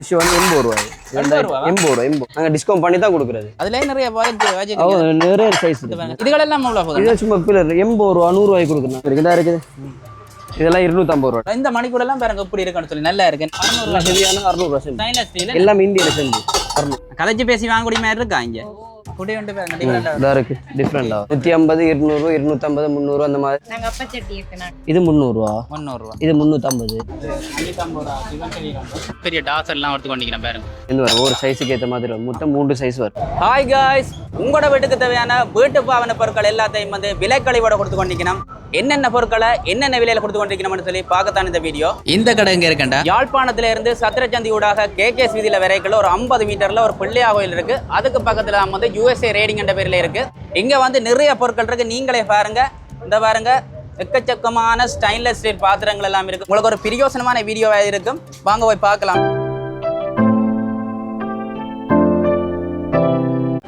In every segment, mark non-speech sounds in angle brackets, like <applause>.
Dish வந்து எண்பது ரூபாய். எண்பது ரூபாவா? எண்பது நாங்கள் டிஸ்கவுண்ட் பண்ணி தான் கொடுக்குறது. அதுலயே நிறைய நிறைய சைஸ். இதுகளெல்லாம் போகுது இது சும்மா பில்லர் எண்பது ரூபா நூறுரூவாய்க்கு கொடுக்கணும் இருக்குதா இருக்குது? இதெல்லாம் இருநூத்தம்பது ரூபா இந்த மணிக்கூட எல்லாம் பாருங்க எப்படி இருக்குன்னு சொல்லி. நல்லா இருக்கு. அறுநூறு எல்லாம் ஹெவியான அறுநூறுவா ஸ்டைன்லெஸ் ஸ்டீல் எல்லாம் இந்தியில செஞ்சு. அறுநூறு கதைச்சு பேசி வாங்கக்கூடிய மாதிரி இருக்கா இங்க? குடி வந்து இதாக இருக்கு. டிஃப்ரெண்டா நூற்றி ஐம்பது இருநூறு இருநூத்தம்பது முந்நூறு அந்த மாதிரி. நாங்க அப்பச்சட்டி இருக்கு நாங்க இது முந்நூறுரூவா முந்நூறு ரூபா இது முந்நூற்றம்பது பெரிய டாசர் எல்லாம் எடுத்து கொண்டிக்கிறேன் பாருங்க. இது வரும். ஒரு சைஸுக்கு ஏற்ற மாதிரி வரும். மொத்தம் மூன்று சைஸ் வரும். ஹாய் காய்ஸ் உங்களோட வீட்டுக்கு தேவையான வீட்டு பாவன பொருட்கள் எல்லாத்தையும் வந்து விலைக்கழிவோட கொடுத்து கொண்டிருக்கணும் என்னென்ன பொருட்களை என்னென்ன விலையில கொடுத்து கொண்டிருக்கணும்னு சொல்லி பார்க்கத்தான் இந்த வீடியோ. இந்த கடை எங்க இருக்கண்டா யாழ்ப்பாணத்துல இருந்து சத்திரச்சந்தி ஊடாக கேகேஎஸ் வீதியில வரைக்கும் ஒரு ஐம்பது மீட்டர்ல ஒரு பிள்ளையா கோயில் இருக்கு. அதுக்கு பக்கத்துல வந்து யூஎஸ்ஏ ரேடிங் என்ற பேர்ல இருக்கு. இங்க வந்து நிறைய பொருட்கள் இருக்கு. நீங்களே பாருங்க. இந்த பாருங்க. எக்கச்சக்கமான ஸ்டைன்லெஸ் ஸ்டீல் பாத்திரங்கள் எல்லாம் இருக்கு. உங்களுக்கு ஒரு பிரியோசனமான வீடியோவா இருக்கும். வாங்க போய் பார்க்கலாம்.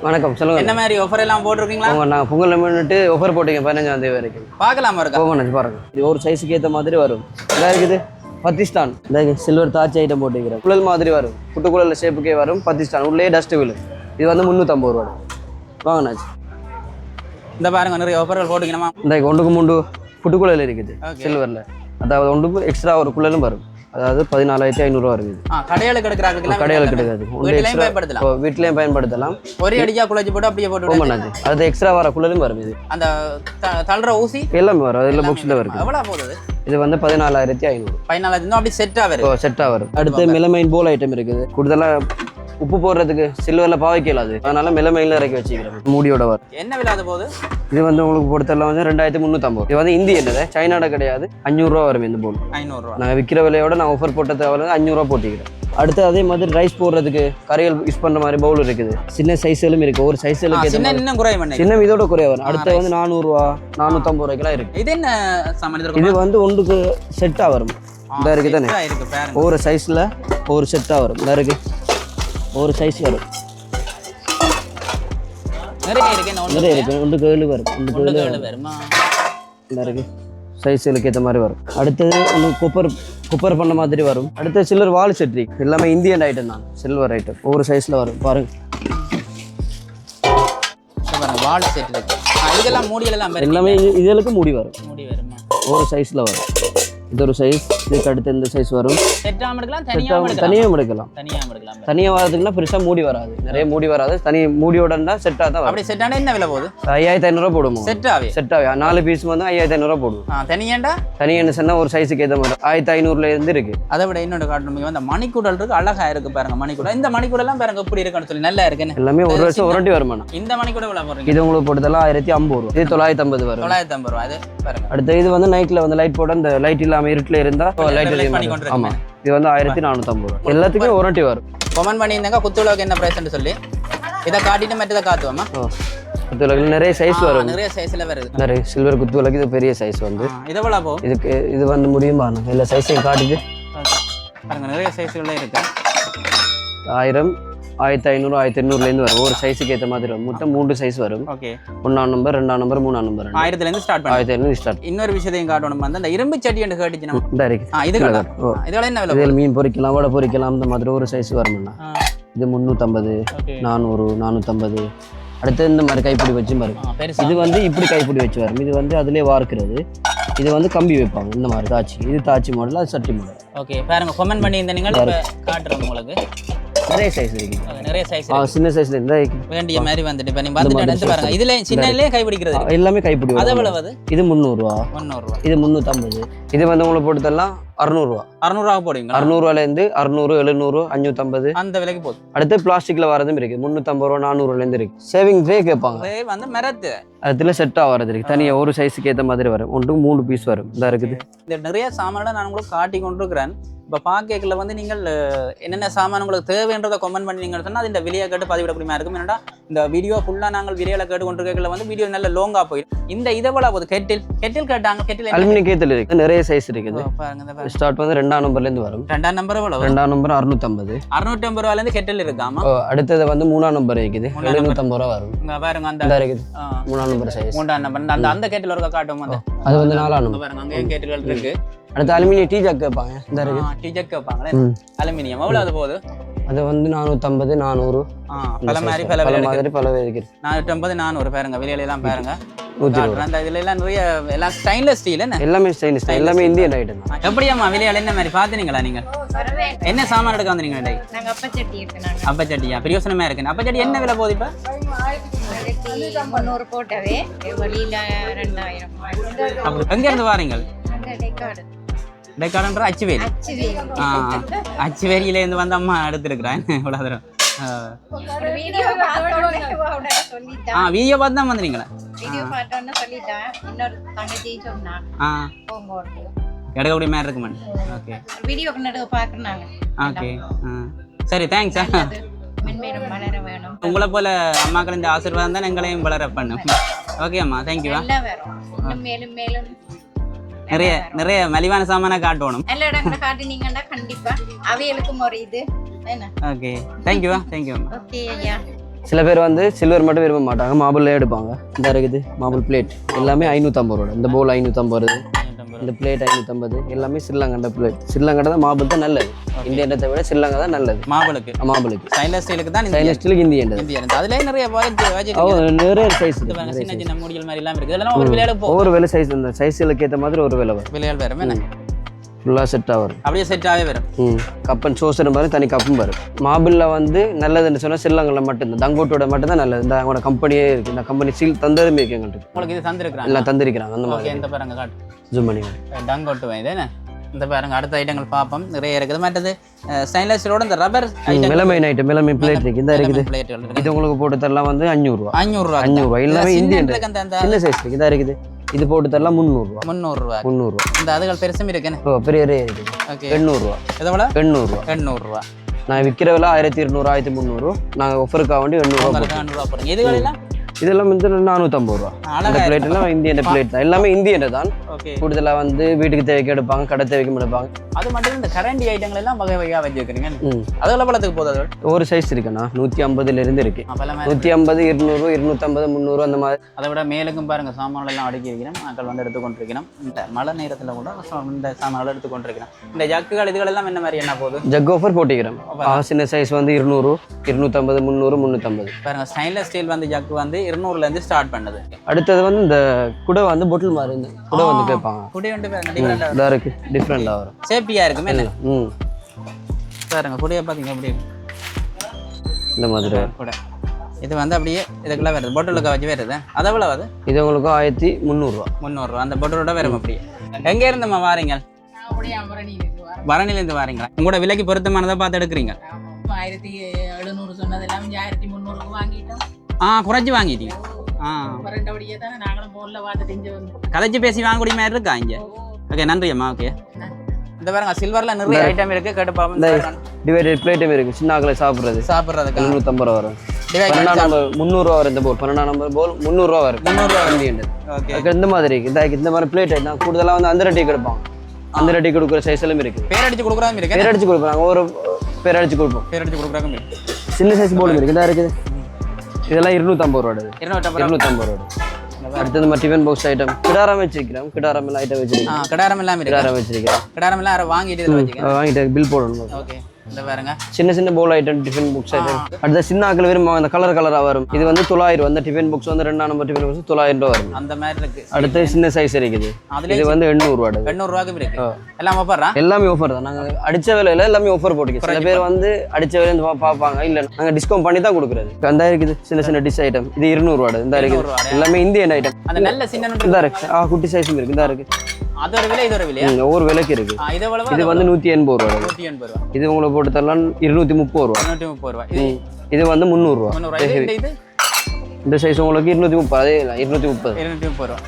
வணக்கம் சொல்லுங்க. என்ன மாதிரி ஆஃபர் எல்லாம் போட்டிருக்கீங்களா? நான் பொங்கல் முன்னிட்டு ஒஃபர் போட்டீங்க பதினஞ்சாம் தேதி வரைக்கும். பார்க்கலாமா இருக்கா? போகணும் பாருங்க. இது ஒரு சைஸுக்கு ஏற்ற மாதிரி வரும். இதாக இருக்குது பத்திஸ்தான். இதாக சில்வர் தாச்சி ஐட்டம் போட்டுக்கிறேன். குழல் மாதிரி வரும். புட்டுக்குழல் ஷேப்புக்கே வரும் பத்திஸ்தான். உள்ளே டஸ்ட் விழு. இது வந்து முந்நூற்றம்பது ரூபா வாங்கண்ணாச்சு இந்த பாருங்க நிறைய ஆஃபர்கள் போட்டுக்கணுமா இந்த ஒன்றுக்கு மூன்று புட்டுக்குழல் இருக்குது. சில்வரில் அதாவது ஒன்றுக்கு எக்ஸ்ட்ரா ஒரு குழலும் வரும். அதாவது பதினாலாயிரத்தி ஐநூறுரூவா இருக்குது ஆ கடைகளுக்கு எடுக்கிறாங்க கடையில் கிடைக்காது. பயன்படுத்தலாம். வீட்லேயும் பயன்படுத்தலாம். ஒரே அடிக்கா குழச்சி போட்டு அப்படியே போட்டு விடு. போமண்ணாச்சு அது எக்ஸ்ட்ரா வர குழலும் வரும் இது. அந்த தள்ளுற ஊசி? எல்லாமே வரும். அதில் புக்ஸில் இருக்குது எவ்வளவு போகுது? இது வந்து பதினாலாயிரத்தி ஐநூறு. பதினாலாயிரம் இன்னும் அப்படி செட்டா வருது. ஓ செட்டாக வரும். அடுத்து மெலமைன் போல் ஐட்டம் இருக்குது. கூடுதலாக உப்பு போடுறதுக்கு சில்வரில் பாவைக்கல அது அதனால மெலமைனில் இறக்கி வச்சுக்கிறேன். மூடியோட வரும் என்ன விலை அது போகுது? இது வந்து உங்களுக்கு பொறுத்தெல்லாம் வந்து ரெண்டாயிரத்தி முந்நூற்றம்பது இது வந்து இந்திய என்னது? சைனாட கிடையாது. அஞ்சூறுரூவா வரும் இந்த போல் ஐநூறுரூவா. நாங்கள் விற்கிற விலையோட நான் ஆஃபர் போட்டது வந்து அஞ்சூறுரூவா போட்டிக்கிறேன். அடுத்து அதே மாதிரி ரைஸ் போடுறதுக்கு கறிகள் யூஸ் பண்ணுற மாதிரி பவுல் இருக்குது. சின்ன சைஸ்களும் இருக்குது ஒரு ஏற்ற சின்ன இதோட குறைய வரும். அடுத்து வந்து நானூறுரூவா நானூற்றம்பது ரூபாய்க்குலாம் இருக்குது இது என்ன இது வந்து ஒன்றுக்கு செட்டாக வரும். இந்த இருக்குது தானே? இருக்கு ஒவ்வொரு சைஸில் ஒவ்வொரு செட்டாக வரும். இந்த இருக்கு. ஒவ்வொரு சைஸ் வரும். நிறைய இருக்கு ஒன்று நிறைய இருக்கு. வரும். ஏழு ஏழு வரும். இருக்கு. சைஸுகளுக்கு ஏற்ற மாதிரி வரும். அடுத்தது ஒன்று குப்பர் குப்பர் பண்ண மாதிரி வரும். அடுத்து சில்வர் வால் செட் இருக்கு. எல்லாமே இந்தியன் ஐட்டம் தான். சில்வர் ஐட்டம் ஒவ்வொரு சைஸில் வரும். பாருங்க. வால் செட் இருக்கு. இதுக்கெல்லாம் மூடிகள் எல்லாம் இதுகளுக்கு மூடி வரும். மூடி வருமா ஒவ்வொரு சைஸில் வரும். இது ஒரு சைஸ் இதுக்கு அடுத்து இந்த சைஸ் வரும். செட்டாம எடுக்கலாம் தனியாகவும் எடுக்கலாம். தனியாக எடுக்கலாம். தனியாகவும் எடுக்கலாம். தனியாக வரதுக்குன்னா பெருசாக மூடி வராது. நிறைய மூடி வராது. தனி மூடியோட இருந்தால் செட்டாக தான் அப்படி செட்டான என்ன விலை போகுது? ஐயாயிரத்தி ஐநூறுரூவா போடுவோம். செட்டாவே செட்டாக நாலு பீஸ் வந்து ஐயாயிரத்தி ஐநூறுரூவா போடுவோம். தனியாண்டா? தனி என்ன சொன்னா ஒரு சைஸுக்கு ஏற்ற மாதிரி ஆயிரத்தி ஐநூறுல இருந்து இருக்கு. அதை விட இன்னொரு காட்டணும். அந்த மணிக்கூடல் இருக்கு. அழகா இருக்கு பாருங்க மணிக்கூடல். இந்த மணிக்கூடெல்லாம் பாருங்க எப்படி இருக்குன்னு சொல்லி. நல்லா இருக்குன்னு எல்லாமே ஒரு வருஷம் உரண்டி வருமானம். இந்த மணிக்கூட விலை போடுறீங்க. இது உங்களுக்கு போட்டதெல்லாம் ஆயிரத்தி ஐம்பது ரூபா இது தொள்ளாயிரத்தி ஐம்பது வரும். தொள்ளாயிரத்தி ஐம்பது ரூபா அது பாருங்க. அடுத்து இது வந்து நைட்ல வந்து லைட் போட அந்த லைட் இல்லாம இருட்டுல இருந்தா லைட் light பண்ணி கொண்டு ஆமா. இது வந்து ஆயிரத்தி நானூத்தி ஐம்பது ரூபா எல்லாத்துக்கும் உரண்டி வரும். கொமெண்ட் பண்ணியிருந்தாங்க குத்துவிளக்கு என்ன பிரைஸ்ன்னு சொல்லி. இதை காட்டிட்டு மற்றதை காத்துவோமா ஓ. குத்து விளக்குல நிறைய சைஸ் வரும். நிறைய சைஸ்ல வருது. நிறைய சில்வர் குத்து விளக்கு இது பெரிய சைஸ் வந்து. இது எவ்வளோ போகும் இதுக்கு இது வந்து முடியும் எல்லா சைஸையும் காட்டிட்டு பாருங்க நிறைய சைஸ்களே இருக்கு. ஆயிரம் ஆயிரத்தி ஐநூறு ஆயிரத்தி எண்ணூறுலேருந்து வரும். ஒரு சைஸுக்கு ஏற்ற மாதிரி வரும். மொத்தம் மூன்று சைஸ் வரும். ஓகே ஒன்றாம் நம்பர் ரெண்டாம் நம்பர் மூணாம் நம்பர் ஆயிரத்துல இருந்து ஸ்டார்ட் பண்ணி ஆயிரத்தி ஐநூறு ஸ்டார்ட் இன்னொரு விஷயத்தையும் காட்டணும். அந்த இரும்பு சட்டி என்று கேட்டுச்சு நம்ம. இந்த இருக்கு. ஆ இது கடை ஓ. இதோட என்ன விலை இதில் மீன் பொரிக்கலாம் வடை பொரிக்கலாம் இந்த மாதிரி ஒரு சைஸ் வரும்ண்ணா இது முந்நூற்றம்பது நானூறு நானூற்றம்பது அடுத்து இந்த மாதிரி கைப்பிடி வச்சு வரும் இது வந்து இப்படி கைப்பிடி வச்சு வரும். இது வந்து அதிலே வார்க்கிறது. இது வந்து கம்பி வைப்பாங்க. இந்த மாதிரி தாச்சி. இது தாச்சி மாடல் அது சட்டி மாடல் ஓகே பாருங்க. கொமெண்ட் பண்ணியிருந்த நீங்கள் இப்போ காட்டுறோம் உங்களுக்கு. நிறைய சைஸ் இருக்கு. அது நிறைய சைஸ் சின்ன சைஸ்ல இருந்தா வேண்டிய மாதிரி வந்துட்டு இப்போ நீங்க வந்துட்டு எடுத்து பாருங்க. இதுல சின்னலே கை பிடிக்கிறது. எல்லாமே கைப்பிடி அது வரும். எவ்வளவு அது? இது முந்நூறுரூவா முந்நூறுரூவா இது முந்நூற்றம்பது இது வந்து உங்களுக்கு போட்டதெல்லாம் அறுநூறுவா அறுநூறுவா போடுவீங்களா? அறுநூறுவாலேருந்து அறுநூறு எழுநூறு அஞ்சூற்றம்பது அந்த விலைக்கு போகுது அடுத்து பிளாஸ்டிக்ல வரதும் இருக்கு. முந்நூற்றம்பது ரூபா நானூறுலேருந்து இருக்கு. சேவிங் ட்ரே கேட்பாங்க. அதே வந்து மரத்து அதில் செட்டாக வரது இருக்கு. தனியாக ஒரு சைஸுக்கு ஏற்ற மாதிரி வரும். ஒன்றுக்கு மூணு பீஸ் வரும். இந்த இருக்குது. இந்த நிறைய சாமான்களை நான் உங்களுக்கு காட்டி கொண்டிருக்கிறேன். இப்போ பார்க்கல வந்து நீங்கள் என்னென்ன சாமான் உங்களுக்கு தேவைன்றதை கமெண்ட் பண்ணி நீங்கள் சொன்னால் இந்த வீடியோ கேட்டு பதிவிடக்கூடியமா இருக்கும். என்னடா இந்த வீடியோ ஃபுல்லாக நாங்கள் வீடியோவில் கேட்டு கொண்டிருக்கல வந்து வீடியோ நல்ல லோங்காக போயிடும். இந்த இதை போல போகுது கெட்டில் கெட்டில் கேட்டாங்க. கெட்டில்? அலுமினியம் கேத்தில் இருக்கு. நிறைய சைஸ் இருக்குது. ஸ்டார்ட் வந்து ரெண்டாம் நம்பர்லேருந்து வரும். ரெண்டாம் நம்பர் எவ்வளவு? ரெண்டாம் நம்பர் அறுநூத்தம்பது. அறுநூற்றி ஐம்பது ரூபாயிலேருந்து கெட்டில் இருக்காமா அடுத்தது வந்து மூணாம் நம்பர் இருக்குது. மூணாம். எழுநூத்தம்பது ரூபா வரும். இங்க பாருங்க அந்த இருக்குது. மூணாம் நம்பர் சைஸ் மூன்றாம் நம்பர். அந்த அந்த கெட்டில் இருக்க காட்டும் அந்த. அது வந்து நாலாம் நம்பர் பாருங்க அங்கேயும் கேட்டுகள் இருக்கு. அடுத்து அலுமினியம் டீ ஜக் வைப்பாங்க இந்த இருக்கு டீ ஜக் வைப்பாங்களே ம். அலுமினியம். எவ்வளோ அது போகுது? அது வந்து நானூற்றம்பது நானூறு. பல மாதிரி பல மாதிரி பல இருக்குது நானூற்றம்பது நானூறு பாருங்க விலையில எல்லாம் பாருங்க. அந்த இதுல எல்லாம் நிறைய எல்லாம் ஸ்டைன்லெஸ் ஸ்டீல் என்ன? எல்லாமே ஸ்டைலிஷ் எல்லாமே இந்தியன் ஐட்டம் எப்படியாம்மா விலையால் என்ன மாதிரி பார்த்துனீங்களா நீங்கள் என்ன சாமான் எடுக்க வந்தீங்க இன்னைக்கு நாங்க அப்பச்சட்டி இருக்கு நாங்க அப்பச்சட்டியா? பிரியோசனமா இருக்கு. அப்பச்சட்டி என்ன விலை போகுது இப்போ? முந்நூறு போட்டவே வெளியில ரெண்டாயிரம். அப்படி எங்க இருந்து வாரீங்க? டெக்காடன்ற அச்சுவேலி. அச்சு வேணும் ஆ அச்சுவேலியில இருந்து வந்து அம்மா எடுத்துருக்குறேன். <laughs> இவ்வளோ தூரம். ஆ. வீடியோ பார்த்து தான் வந்துறீங்களா வீடியோ பார்த்தோன்னு சொல்லிட்டான் இன்னொரு தங்கச்சி எடுக்கக்கூடிய மாதிரி ஓகே. வீடியோ நடுவு பார்க்குறாங்க ஓகே. சரி தேங்க்ஸ் மென்மேலும் வளர வேணும். உங்களை போல அம்மாக்கள் இந்த ஆசீர்வாதம் தான் எங்களையும் வளர பண்ணும். ஓகே அம்மா. இன்னும் மேலும் மேலும் நிறைய நிறைய மலிவான சாமானா காட்டணும். நல்ல இடங்களை காட்டினீங்கன்னா கண்டிப்பா. அவைகளுக்கும் ஒரு இது. ஓகே தேங்க்யூ அம்மா. ஓகே ஐயா. சில பேர் வந்து சில்வர் மட்டும் விரும்ப மாட்டாங்க. மார்பிளே எடுப்பாங்க. இந்த இருக்குது மார்பிள் பிளேட் எல்லாமே ஐநூற்றம்பது ரூபா இந்த பவுல் ஐநூற்றம்பது இந்த பிளேட் ஐநூற்றம்பது எல்லாமே ஸ்ரீலங்கண்ட பிளேட் ஸ்ரீலங்கண்ட தான் மார்பிள் தான் நல்லது. இந்தியன்றதை விட ஸ்ரீலங்கா தான் நல்லது. மாபிளுக்கு மார்பிளுக்கு ஸ்டைன்லெஸ் ஸ்டீலுக்கு தான் இந்த சைனஸ் ஸ்டீலுக்கு இந்தியன் இந்தியா இருந்து அதுலேயே நிறைய நிறைய சைஸ் சின்ன சின்ன மூடிகள் மாதிரி எல்லாம் இருக்குது இதெல்லாம் ஒரு விலையில போ ஒவ்வொரு விலை சைஸ் இந்த சைஸ்களுக்கு ஏற்ற மாதிரி ஒரு விலை வரும். விலையால் வரும் என்ன ஃபுல்லாக செட்டாக வரும். அப்படியே செட்டாகவே வரும். ம். கப்பன் சோசரும் பாரு தனி கப்பும் பாரு. மாபிளில் வந்து நல்லதுன்னு சொன்னால் சில்லங்களில் மட்டும்தான். தங்கோட்டோட மட்டும்தான் நல்லது. இந்த அவங்களோட கம்பெனியே இருக்குது இந்த கம்பெனி சீல் தந்ததுமே இருக்கு எங்கள்கிட்ட. உங்களுக்கு இது தந்துருக்குறாங்க எல்லாம் தந்திருக்கிறாங்க. அந்த மாதிரி. இந்த பாருங்க காட்டு. ஜூம் பண்ணி டங் ஒட்டுவேன் இது என்ன? இந்த பாருங்க அடுத்த ஐட்டங்கள் பார்ப்போம். நிறைய இருக்குது. மற்றது ஸ்டைன்லெஸ் ஸ்டீலோட இந்த ரப்பர் ஐட்டம் மிளமை நைட்டு மிளமை பிளேட் இருக்கு. இந்த இருக்குது. இது உங்களுக்கு போட்டு தரலாம் வந்து அஞ்சூறுரூவா அஞ்சூறுரூவா அஞ்சூறுரூவா எல்லாமே இந்தியன் சின்ன சைஸ் இருக்கு. இதா இருக்குது. இது போட்டு தரலாம் முந்நூறுரூவா முந்நூறுரூவா முந்நூறுரூவா இந்த அதுகள் பெருசும் இருக்குன்னு ஓ பெரிய இருக்குது ஓகே. எண்ணூறுரூவா எதோட எண்ணூறுரூவா எண்ணூறுரூவா நான் விற்கிற விலை ஆயிரத்தி இருநூறு ஆயிரத்தி முந்நூறு. நாங்கள் ஒஃபருக்காக வேண்டி எண்ணூறுரூவா போடுங்க. இதுகள் எல்லாம் இதெல்லாம் வந்து நானூற்றம்பது ரூபா. அழகா பிளேட் எல்லாம் இந்தியன் பிளேட் தான். எல்லாமே இந்தியன் தான். கூடுதலாக வந்து வீட்டுக்கு தேவைக்கு எடுப்பாங்க கடை தேவைக்கும் எடுப்பாங்க. அது மட்டும் இந்த கரண்டி ஐட்டங்கள் எல்லாம் வகை வகையா வச்சிருக்கிறீங்க ம். அதுல பழத்துக்கு போகுது அது? ஒரு சைஸ் இருக்குண்ணா. நூற்றி ஐம்பதுலேருந்து இருக்கு நூற்றி ஐம்பது இருநூறு இருநூற்றம்பது முந்நூறு அந்த மாதிரி. அதை விட மேலுக்கும் பாருங்க சாமான்கள் எல்லாம் அடுக்கி இருக்கிறோம் மக்கள் வந்து எடுத்துக்கொண்டிருக்கிறோம் இந்த மழை நேரத்துல கூட இந்த சாமான்கள் எடுத்துக்கொண்டிருக்கிறோம் இந்த ஜக்குகள் இதுகள் எல்லாம் என்ன மாதிரி என்ன போகுது? ஜக் ஆஃபர் போட்டிக்கிறோம். சின்ன சைஸ் வந்து இருநூறு இருநூற்றம்பது முந்நூறு முந்நூற்றம்பது பாருங்க ஸ்டைன்லெஸ் ஸ்டீல் வந்து ஜக்கு வந்து இருநூறுல இருந்து ஸ்டார்ட் பண்ணுது. அடுத்தது வந்து இந்த குடை வந்து பொட்டில் மாதிரி இந்த குடை வந்து கேட்பாங்க. குடி வந்து பாருங்க டிஃப்ரெண்டா இதாக இருக்கு டிஃப்ரெண்டாக வரும். சேஃப்டியா இருக்குமே என்ன ம். பாருங்க குடியை பாத்தீங்க அப்படி. இந்த மாதிரி. கூட. இது வந்து அப்படியே இதுக்குள்ள வருது. பொட்டலுக்கு வச்சு வருது. அது எவ்வளவு அது? இது உங்களுக்கு ஆயிரத்தி முந்நூறுரூவா முந்நூறுரூவா அந்த பொட்டலோட வரும் அப்படியே. எங்க இருந்துமா வாரீங்க? பரணிலேருந்து வாரீங்களா? உங்களோட விலைக்கு பொருத்தமானதை பார்த்து எடுக்கிறீங்க. ஆயிரத்தி எழுநூறு சொன்னதெல்லாம் ஆயிரத்தி முந்நூறுக்கு வாங்கிட்டோம். ஆ குறைச்சி வாங்கிட்டீங்க. ஆ. கதைச்சு பேசி வாங்கக்கூடிய மாதிரி இருக்கா இங்கே? ஓகே நன்றி அம்மா ஓகே இந்த பாருங்க சில்வர்ல நிறைய ஐட்டம் இருக்கு கேட்டு பாப்போம். டிவைடட் பிளேட்டும் இருக்கு சின்ன ஆக்களை சாப்பிட்றது. சாப்பிட்றதுக்கு? எழுநூற்றம்பது ரூபா வரும். பன்னெண்டாம் நம்பர் முந்நூறுரூவா வரும் இந்த போல் பன்னெண்டாம் நம்பர் போல் முந்நூறுரூவா வரும். முந்நூறுரூவா ஓகே இந்த மாதிரி இருக்கு. இந்த இந்த மாதிரி பிளேட் கூடுதலாக வந்து அந்த ரெட்டி கொடுப்பாங்க. அந்த ரெட்டி கொடுக்குற சைஸ் எல்லாம் இருக்கு. பேர் அடிச்சு கொடுக்குறாங்க பேர் அடிச்சு கொடுப்பாங்க ஒரு பேர் அடிச்சு கொடுப்போம். பேர் அடிச்சு கொடுக்குறாங்க சின்ன சைஸ் போலும் இருக்கு. இதா இருக்குது. இதெல்லாம் இருநூத்தம்பது இருநூற்றம்பது இருநூத்தம்பது ரூபாடு அடுத்தது நம்ம டிஃபன் பாக்ஸ் ஐட்டம் கிடாரம் வச்சிருக்கிறோம். கிடாரம் எல்லாம் ஐட்டம் வச்சிருக்கோம் கிடாரம் எல்லாம் கிடாரம் வச்சிருக்கிறோம். கிடாரம் எல்லாம் வாங்கிட்டு வாங்கிட்டு பில் போடணும். ஓகே. இந்த பாருங்க. சின்ன சின்ன bowl item tiffin box item அடுத்த சின்ன ஆக்கள் விரும்ப அந்த கலர் கலராக வரும். இது வந்து தொள்ளாயிரம் அந்த டிஃபன் புக்ஸ் வந்து ரெண்டாம் நம்பர் டிஃபன் புக்ஸ் தொள்ளாயிரம் ரூபா வரும். அந்த மாதிரி இருக்கு. அடுத்து சின்ன சைஸ் இருக்குது. இது வந்து இருக்கு. எல்லாம் ஆஃபர் தான். நாங்கள் அடிச்ச விலையில எல்லாமே ஆஃபர் போட்டுக்கோம் சில பேர் வந்து அடிச்ச விலையில பார்ப்பாங்க. இல்லை நாங்கள் டிஸ்கவுண்ட் பண்ணி தான் கொடுக்குறது. அந்த இருக்குது சின்ன சின்ன டிஷ் ஐட்டம் இது இருநூறுவாடு இந்த இருக்குது. எல்லாமே இந்தியன் ஐட்டம் அந்த நல்ல சின்ன இருக்கு. குட்டி சைஸும் இருக்கு. இருக்கு. அது ஒரு விலை இது ஒரு விலையா? ம், ஒவ்வொரு விலைக்கு இருக்கு. இது வந்து நூற்றி எண்பது ரூபா நூற்றி எண்பது ரூபா இது உங்களுக்கு போட்டு தரலாம் இருநூத்தி முப்பது ரூபா நூற்றி முப்பது ரூபா இது வந்து இது இந்த சைஸ் உங்களுக்கு இருநூத்தி முப்பது அதே இருநூத்தி முப்பது. இருநூற்றி முப்பது ரூபா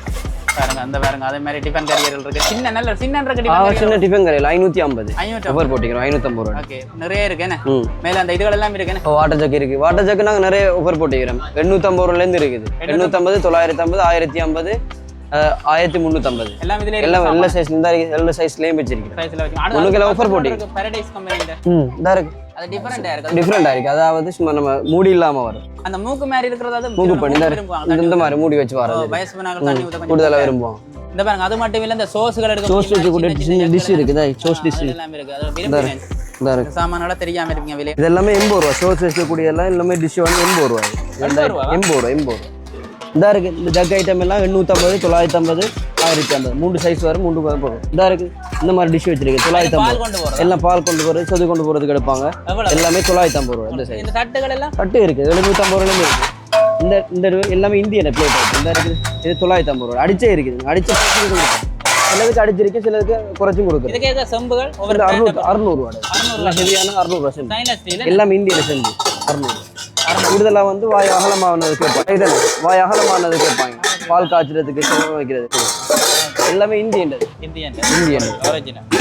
பாருங்க அந்த பாருங்க அதே மாதிரி டிஃபன் கரியர்கள் இருக்கு. சின்ன நல்ல சின்ன இருக்கு சின்ன டிஃபன் கடையில் ஐநூற்றி ஐம்பது. ஆஃபர் போட்டிக்கிறோம் ஐநூற்றம்பது ரூபா ஓகே நிறைய இருக்கு என்ன? ம். மேல அந்த இதுகள் எல்லாம் இருக்கு என்ன? வாட்டர் ஜக் இருக்கு. வாட்டர் ஜக் நாங்கள் நிறைய ஆஃபர் போட்டிக்கிறோம் எண்ணூற்றம்பது ரூபாலேருந்து இருக்குது. எண்ணூற்றம்பது தொள்ளாயிரத்தி ஐம்பது ஆயிரத்தி ஐம்பது ஆயிரத்தி முந்நூற்றம்பது எல்லாம் இதுல எல்லாம் எல்லா சைஸ் இந்த எல்லா சைஸ்லேயும் வச்சிருக்கேன். சைஸ்ல வச்சு எல்லாம் offer போட்டீங்க. பாரடைஸ் ம் இருக்கு. அது டிஃபரெண்டா இருக்கு. டிஃப்ரெண்டாக இருக்கு. அதாவது சும்மா நம்ம மூடி இல்லாமல் வரும். அந்த மூக்கு மாதிரி இருக்கிறது அது மூக்கு பண்ணி இந்த மாதிரி மூடி வச்சு வர்றது. வயசு கூடுதலாக விரும்புவோம் இந்த பாருங்க அது மட்டும் இல்ல இந்த சோஸ்கள் எடுக்க சோஸ் வைக்கக்கூடிய சின்ன டிஷ் இருக்குது. சோஸ் டிஷ் எல்லாம் இருக்கு. அது இருக்கு. சாமானோட தெரியாம இருப்பீங்க விலை. இது எல்லாமே எண்பது ரூபா. சோஸ் வைக்கக்கூடிய எல்லாம் எல்லாமே டிஷ் வந்து எண்பது ரூபா எண்பது ரூபாவா? எண்பது ரூபா எண்பது ரூபா. இதா இருக்கு இந்த ஜக் ஐட்டம் எல்லாம் எண்ணூற்றம்பது தொள்ளாயிரத்தி ஐம்பது ஆயிரத்தி ஐம்பது. மூணு சைஸ் வரும் மூணு போகும் இதா இருக்கு இந்த மாதிரி டிஷ் வச்சிருக்கு தொள்ளாயிரத்தி ஐம்பது எல்லாம் பால் கொண்டு போகிறது சொது கொண்டு போகிறதுக்கு எடுப்பாங்க. எல்லாமே தொள்ளாயிரத்தி ஐம்பது ரூபா இந்த சைஸ் எல்லாம்? கட்டு இருக்குது எழுநூற்றம்பது ரூபாயிலும் இருக்குது இந்த இந்த எல்லாமே இந்தியன் பிளேட் இருக்குது இந்த இருக்குது இது தொள்ளாயிரத்தி ஐம்பது ரூபா அடிச்சே இருக்குது அடிச்ச சிலதுக்கு அடிச்சிருக்கு சிலதுக்கு குறைச்சும் கொடுக்குறது செம்புகள்? அறுநூறு அறுநூறுவா எல்லாம் ஹெவியான அறுநூறுவா ஸ்டீல் எல்லாமே இந்தியன் செஞ்சு அறுநூறு. கூடுதலாக வந்து வாய் அகலமானது கேட்பாங்க. இதில் வாய் அகலமானது கேட்பாங்க. பால் காய்ச்சறதுக்கு சிவம் வைக்கிறது எல்லாமே இந்தியன் இந்தியன். இந்தியன். ஒரிஜினல்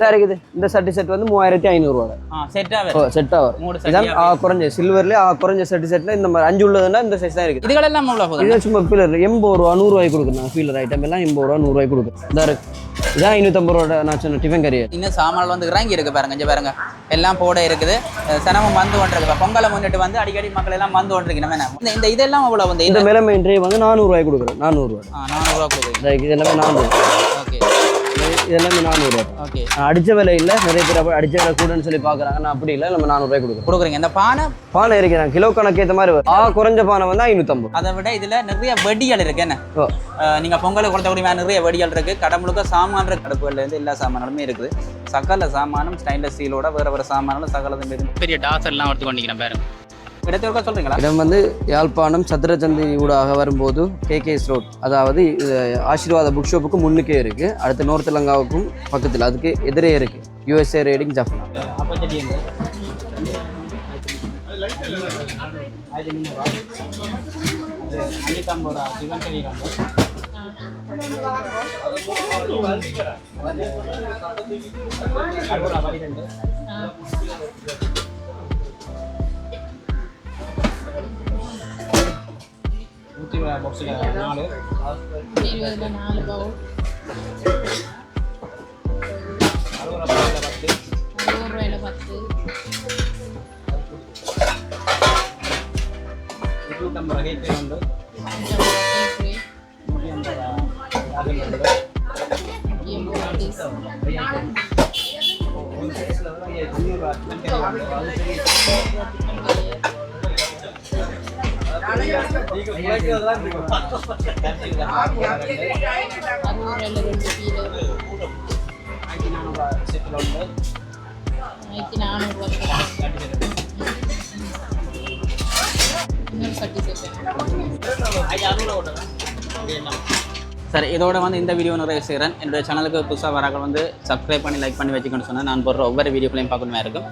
இதாக இருக்குது. இந்த சட்டி செட் வந்து மூவாயிரத்தி ஐநூறுரூவா ஆ செட்டா ஓ வரும் செட்டாக வரும். மூணு ஆ, குறைஞ்ச சில்வர்லேயே குறைஞ்ச செட்டு செட்டில் இந்த மாதிரி அஞ்சு உள்ளதுன்னா இந்த சைஸ் தான் இருக்குது. இதுகள் எல்லாம் இது சும்மா பில்லர் எண்பது ரூபா நூறுரூவாய்க்கு கொடுக்குறேன் ஃபீலர் ஐட்டம் எல்லாம் எண்பது ரூபா நூறுரூவாய்க்கு கொடுக்குறேன் இதாக இருக்கு இதான் ஐநூற்றம்பது ரூபா நான் சொன்ன டிஃபன் கரியர் இன்னும் சாமான்கள் வந்து இறங்கி இருக்கு பாருங்க இங்க பாருங்க. எல்லாம் போட இருக்குது. சனமும் வந்து கொண்டிருக்கு பொங்கலை முன்னிட்டு வந்து அடிக்கடி மக்கள் எல்லாம் வந்து கொண்டிருக்கு நம்ம என்ன? இந்த இதெல்லாம் எவ்வளவு வந்து? இந்த மிளமை ட்ரே வந்து நானூறுரூவாய்க்கு கொடுக்குறேன். நானூறுரூவா நானூறுரூவா கொடுக்குறீங்க இது எல்லாமே நானூறு ஓகே. இது எல்லாமே நானூறுரூவா. ஓகே. அடிச்ச விலை இல்லை நிறைய பேர் அடிச்ச விலை கூடன்னு சொல்லி பார்க்குறாங்க நான் அப்படி இல்லை நம்ம நானூறுரூவாய்க்கு கொடுக்குறோம். கொடுக்குறீங்க. இந்த பானை? பானை இருக்கிறேன் கிலோ கணக்கு ஏற்ற மாதிரி வரும். ஆ குறைஞ்ச பானை வந்து ஐநூற்றம்பது அதை விட இதுல நிறைய வெடிகள் இருக்கு. என்ன? ஓ. அஹ் நீங்க பொங்கலுக்கு கொடுத்தக்கூடிய நிறைய வெடிகள் இருக்கு. கடமுழுக்க சாமான் இருந்து எல்லா சாமான்களுமே இருக்குது. சகல சாமானும் ஸ்டைன்லெஸ் ஸ்டீலோட வேற வேற சாமானும் சகலதும் பெரிய டாஸ் எல்லாம் எடுத்து கொண்டிருக்கிறேன் பாருங்க. இடத்திற்கா சொல்றீங்களா? இடம் வந்து யாழ்ப்பாணம் சத்திரச்சந்தி ஊடாக வரும்போது கேகேஎஸ் ரோட். அதாவது இது ஆசீர்வாத புக் ஷாப்புக்கு முன்னுக்கே இருக்கு. அடுத்து நோர்த் தெலங்காவுக்கும் பக்கத்தில் அதுக்கு எதிரே இருக்கு. யூஎஸ்ஏ ரேடிங் ஜஃப்னா அப்போ தெரியுங்க இருபதுல நாலு. பவுல் அறுபது ரூபாயில பத்து. அறுபது ரூபாயில ரெண்டு கீழே ஆயிரத்தி நானூறுரூவா இன்னொரு சரி இதோட வந்து இந்த வீடியோ நிறைய செய்கிறேன். என்னுடைய சேனலுக்கு புதுசாக வராங்க வந்து சப்ஸ்கிரைப் பண்ணி லைக் பண்ணி வச்சுக்கணும்னு சொன்னால் நான் போடுற ஒவ்வொரு வீடியோக்களையும் பார்க்கணுமே இருக்கும்.